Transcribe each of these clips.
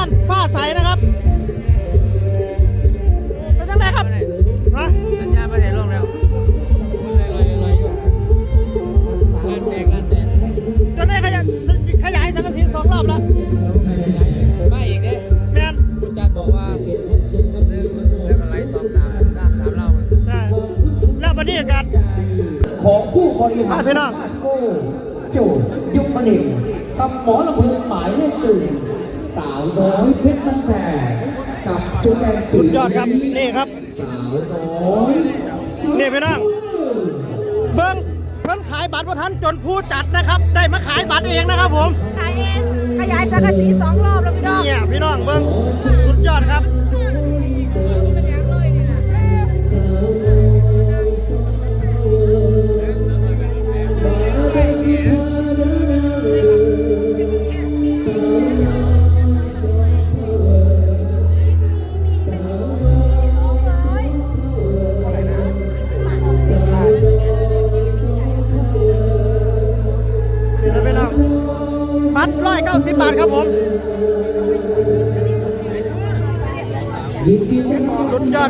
านฟ้าใสนะครับเป็นยังไงครับฮะสัญญาไม่ได้ลงแล้วลอยลอยอยู่งานแตกงานแตกจนได้ขยายขยายสังกะสีสองรอบแล้วไม่อีกเด้แมนคุณจันบอกว่าหนึ่งแล้วก็ไลฟ์สองสามสามสามเล่าใช่แล้ววันนี้อากาศของผู้บริหารอะพี่น้องบ้านโก้โจยุคมณีกับหมอลำเพลินหมายเลขตื่น สาวน้อยเพชรมันแพงกับสุแดงสุดยอดครับนี่ครับ สาวน้อยนี่พี่น้องเบิ้งเพิ่นขายบัตรว่าท่านจนผู้จัดนะครับ ได้มาขายบัตรเองนะครับผมขายเองขยายสังกะสีสองรอบแล้วพี่น้องเนี่ยพี่น้องเบิ้งสุดยอดครับ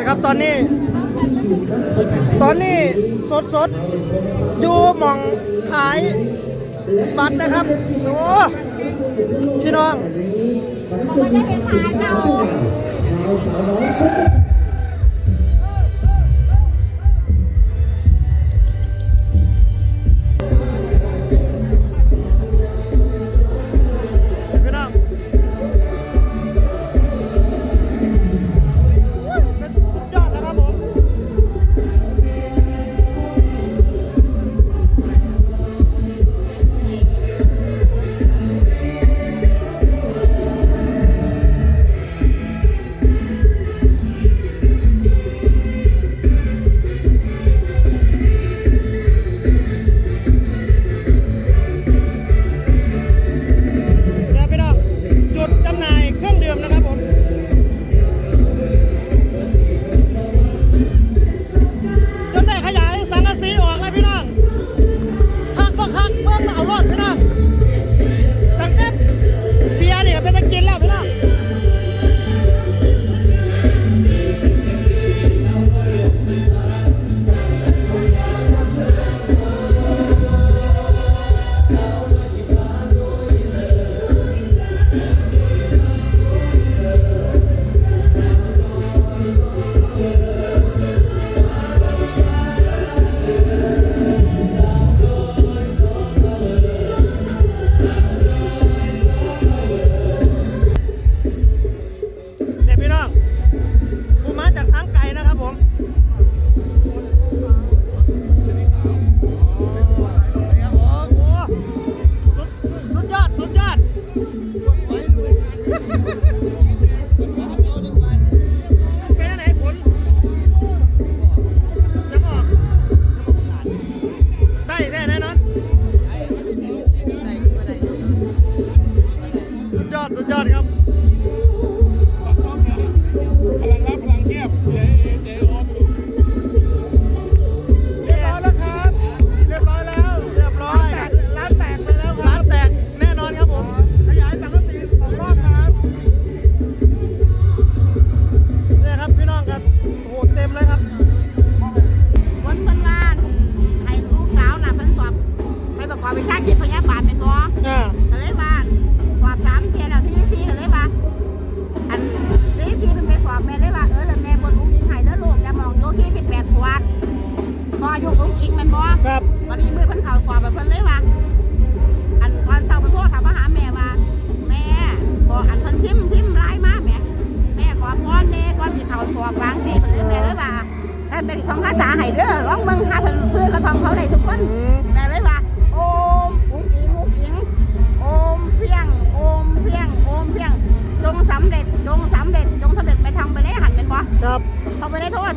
ครับตอนนี้ ตอนนี้สดสดอยู่หมองขายบัตรนะครับโอ้พี่น้องมันได้เป็นทานเรา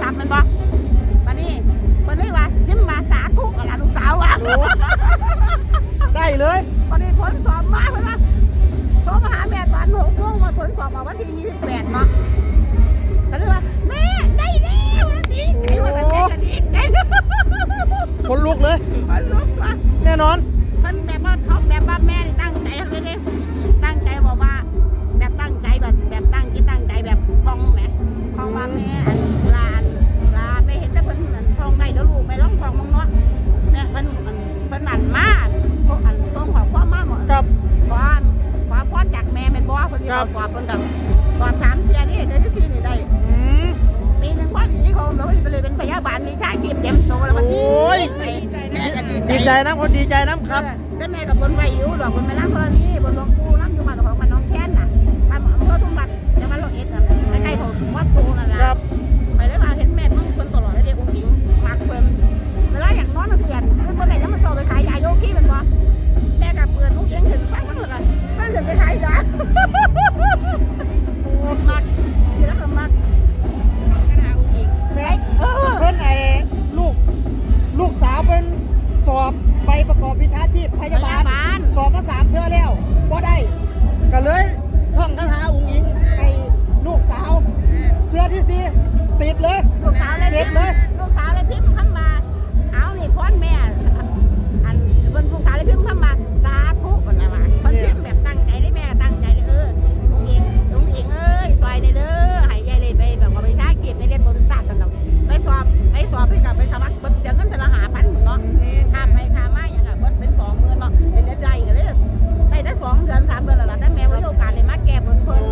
ศัพท์เป็นบ่วันนี้เพิ่นเลยว่ายิ้มมาสาธุกับหลานลูกสาวว่ะได้เลยวันนี้ผลสอบมาเพิ่นว่าโทรมาหาแม่ตอนหกโมงว่าผลสอบออกวันที่28เนาะก็เลยว่าแม่ได้แล้วดีใจว่าแต่แม่ก็ดีใจคนลุกเลยคนลุกว่ะแน่นอนเพิ่นแบบว่าเขาแบบว่าแม่นี่ตั้งใจเลยเด้ตั้งใจบอกว่าแบบตั้งใจแบ น้ำเขดีใจน้ำครับ แต่แม่กับบนไหวอยู่ดอกบนแม่น้ำธรณีบนลง ท่องคาถาอุ้งอิงให้ลูกสาวเทื่อที่สี่ติดเลยลูกสาวเลยเสร็จเลยลูกสาวเลยพิมพ์คำมา เอานี่พรแม่ อันเพิ่นลูกสาวเลยพิมพ์คำมา สาธุคนน่ะว่าเพิ่นพิมพ์แบบตั้งใจเลยแม่ตั้งใจเลยเออองค์เององค์เองเอ้ยซอยเลยเด้อให้ยายเลยไปแบบว่าไปชาเก็บในเรียนบนศาสตร์กันเนาะไปสอบไปสอบไปกับไปสมัครเบิดเดี๋ยวเงินแต่ละหาพันหมดเนาะค่าไปค่ามาอย่างเงี้ยเบิดเป็นสองหมื่นเนาะเรียนได้กันเลย ได้สองเดือนสามเดือนแล้วล่ะแต่แม่บ่มีโอกาสเลยมาแก้บนเพิ่น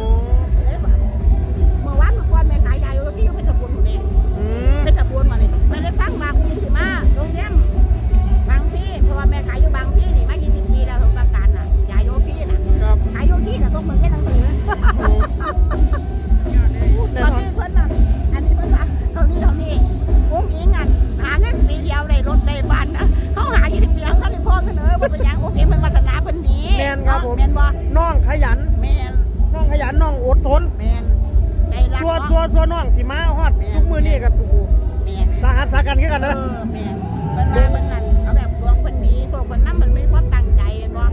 นาะซัวซัวน้องสิมาฮอดทุกมือนี่กับโอ้โหแม่นสาหัสสากันคือกันเอนะอแม่นเพิ่นว่าเพิ่นนั่นเขาแบบดวงเพิ่นดีโชคเพิ่นนำมันมีความตั้งใจแม่นบ่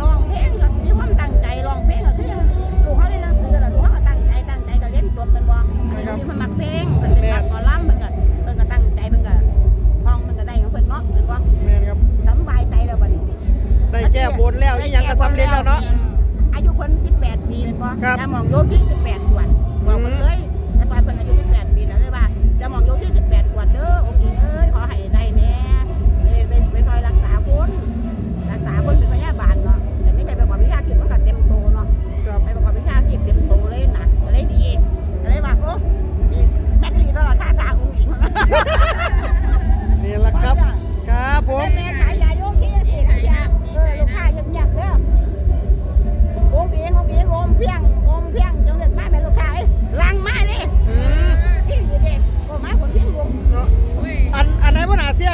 ร้องเพลงก็มีความตั้งใจร้องเพลงก็คือลูกเขาได้หนังสือแล้วลูกเขาก็ตั้งใจตั้งใจก็เล่นจบแม่นบ่อันนี้คือเพิ่นมักเพลงเพิ่นเป็นมักหมอลำเพิ่นก็เพิ่นก็ตั้งใจเพิ่นก็ท่องเพิ่นก็ได้ของเพิ่นเนาะแม่นบ่แม่นครับสำบายใจแล้วบัดนี้ ได้แก้บนแล้วนี่ยังก็สำเร็จแล้วเนาะ อายุเพิ่น18ปีแม่นบ่ครับแต่หมองโยที่18ขวดบอกเพิ่นเล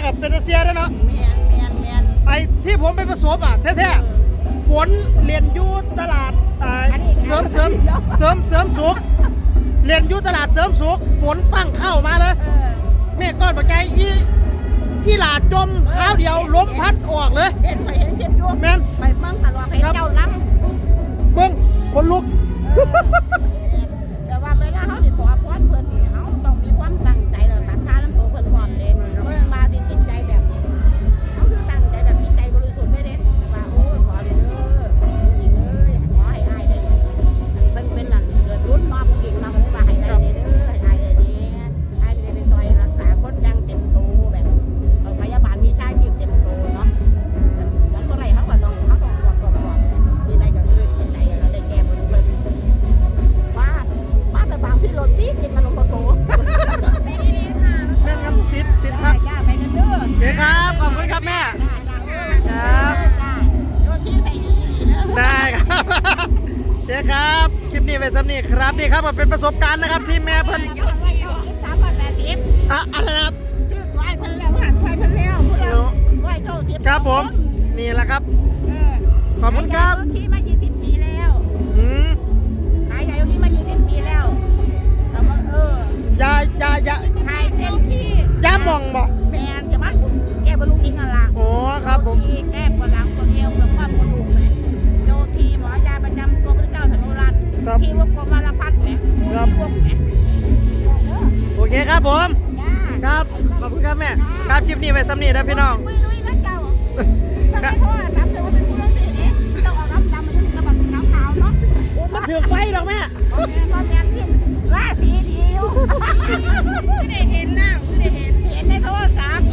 กับเป็นตาเซียได้เนาะแมนแมนแมนไอ้ที่ผมไปประสบอะแท้ๆฝนเรียนยูตลาดอ่าเสริมเสริมเสริมเสริมสุขเรียนยูตลาดเสริมสุขฝนตั้งเข้ามาเลยเมฆก้อนปัจจัยอีอีหลาดจมเท้าเดียวล้มพัดออกเลยเห็นไปเห็นเห็นยูแม่นไปมั่งตลอดให้เนี้เป็นสำนีครับนี่ครับมันเป็นประสบการณ์นะครับที่แม่เพิ่นสามบาทแปดสิบอะอะไรนะครับชื่อควายเพิ่นแล้วหันควายเพิ่นแล้วพวกเราควายเก้าสิบครับผม นี่แหละครับ เออขอบคุณครับขายยาโรตีมายี่ ครับคลิปนี้ไปซ้ำนี่นะพี่น้อง ไม่รู้นะเจ้าถ้าไม่ทอดน้ำเธอว่าเป็นผู้เล่นเสียเนี่ยเจ้าเอาน้ำดำมันจะแบบน้ำขาวเนาะมันถือไฟหรอแม่ตอแม่พ่อแม่เพี้ยนราศีเดียวไม่ได้เห็นแล้ไม่ได้เห็น เห็นในโทรศัพท์